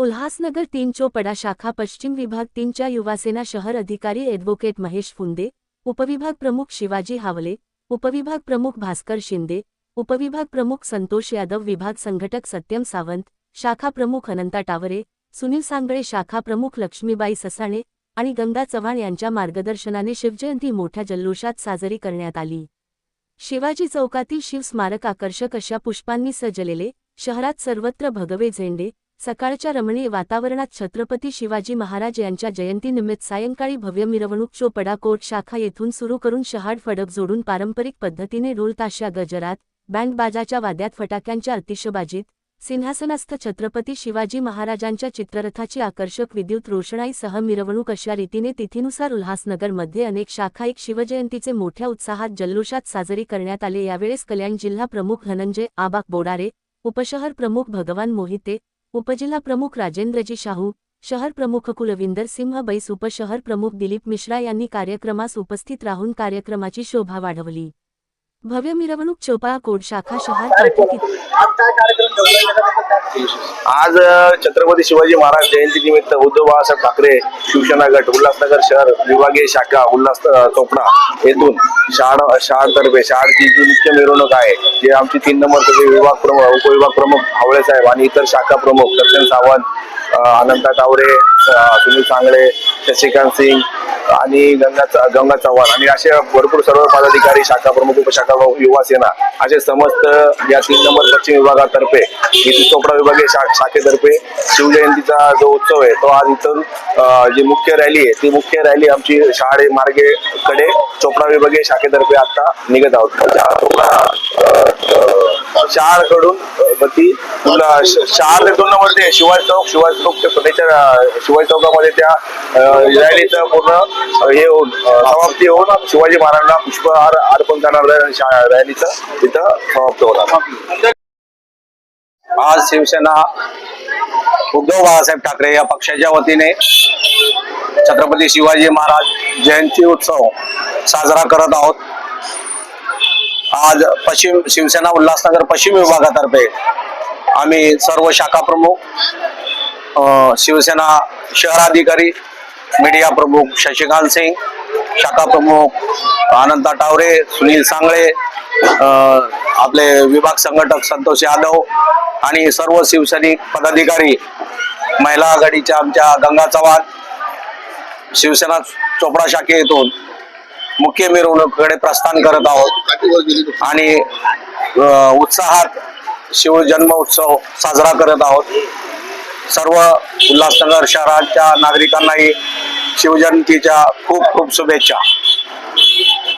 उल्हासनगर तीन चोपडा शाखा पश्चिम विभाग तीनच्या युवासेना शहर अधिकारी ॲडव्होकेट महेश फुंदे उपविभाग प्रमुख शिवाजी हावले उपविभाग प्रमुख भास्कर शिंदे उपविभाग प्रमुख संतोष यादव विभाग संघटक सत्यम सावंत शाखा प्रमुख अनंता टावरे सुनील सांगळे शाखा प्रमुख लक्ष्मीबाई ससाणे आणि गंगा चव्हाण यांच्या मार्गदर्शनाने शिवजयंती मोठ्या जल्लोषात साजरी करण्यात आली. शिवाजी चौकातील शिवस्मारक आकर्षक अशा पुष्पांनी सजलेले शहरात सर्वत्र भगवे झेंडे सकाळच्या रमणीय वातावरणात छत्रपती शिवाजी महाराज यांच्या जयंतीनिमित्त सायंकाळी भव्य मिरवणूक चोपडा कोर्ट शाखा येथून सुरू करून शहाड फडक जोडून पारंपरिक पद्धतीने ढोलताशा गजरात बँडबाजाच्या वाद्यात फटाक्यांच्या अतिशबाजीत सिंहासनस्थ छत्रपती शिवाजी महाराजांच्या चित्ररथाची आकर्षक विद्युत रोषणाईसह मिरवणूक अशा रीतीने तिथीनुसार उल्हासनगरमध्ये अनेक शाखा एक शिवजयंतीचे मोठ्या उत्साहात जल्लोषात साजरी करण्यात आले. यावेळेस कल्याण जिल्हा प्रमुख धनंजय आबाक बोडारे उपशहर प्रमुख भगवान मोहिते उपजिल्हा प्रमुख राजेंद्रजी शाहू शहर प्रमुख कुलविंदर सिंह बैस उपशहर प्रमुख दिलीप मिश्रा यांनी कार्यक्रमास उपस्थित राहून कार्यक्रमाची शोभा वाढवली. भव्य मिरवणूक चोपळा कोड शाखा शहर आज छत्रपती शिवाजी महाराज जयंती निमित्त उद्धव बाळासाहेब ठाकरे शिवसेना गट उल्हासनगर शहर विभागीय शाखा उल्हास चोपडा येथून शाळ शाळतर्फे शाळची जी मुख्य मिरवणूक आहे जे आमची तीन नंबर विभाग प्रमुख उपविभाग प्रमुख हावळे साहेब आणि इतर शाखा प्रमुख सत्यन सावंत अनंता टावरे सुनील सांगळे शशिकांत सिंग आणि गंगा गंगा चव्हाण आणि असे भरपूर सर्व पदाधिकारी शाखा प्रमुख उपशाखा युवा सेना असे समस्त या तीन नंबर पश्चिम विभागातर्फे चोपडा विभागीय शा- शाखेतर्फे शिवजयंतीचा जो उत्सव आहे तो आज इथून जी मुख्य रॅली आहे ती मुख्य रॅली आमची शाळे मार्गे कडे चोपडा विभागीय शाखेतर्फे आता निघत आहोत. शाळकडून ती शाळा ते दोन नंबर शिवाजी चौक शिवाजी चौक ते त्याच्या अं, शिवाजी चौकामध्ये त्या रॅलीचं पूर्ण हे होऊन समाप्ती होऊन शिवाजी महाराजांना पुष्पहार अर्पण करणार रॅलीचं तिथं समाप्त होणार. आज शिवसेना उद्धव बाळासाहेब ठाकरे या पक्षाच्या वतीने छत्रपती शिवाजी महाराज जयंती उत्सव साजरा करत आहोत. आज पश्चिम शिवसेना उल्हासनगर पश्चिम विभागातर्फे आम्ही सर्व शाखा प्रमुख शिवसेना शहराधिकारी मीडिया प्रमुख शशिकांत सिंग शाखा प्रमुख अनंता टावरे सुनील सांगळे आपले विभाग संघटक संतोष यादव आणि सर्व शिवसैनिक पदाधिकारी महिला आघाडीच्या आमच्या गंगा चव्हाण शिवसेना चोपडा शाखेतून मुख्य मिरवणुकीकडे प्रस्थान करत आहोत. आणि उत्साहात उत्साहात शिवजन्म उत्सव साजरा करत आहोत. सर्व उल्हासनगर शहराच्या नागरिकांनाही शिवजयंतीच्या खूप खूप शुभेच्छा.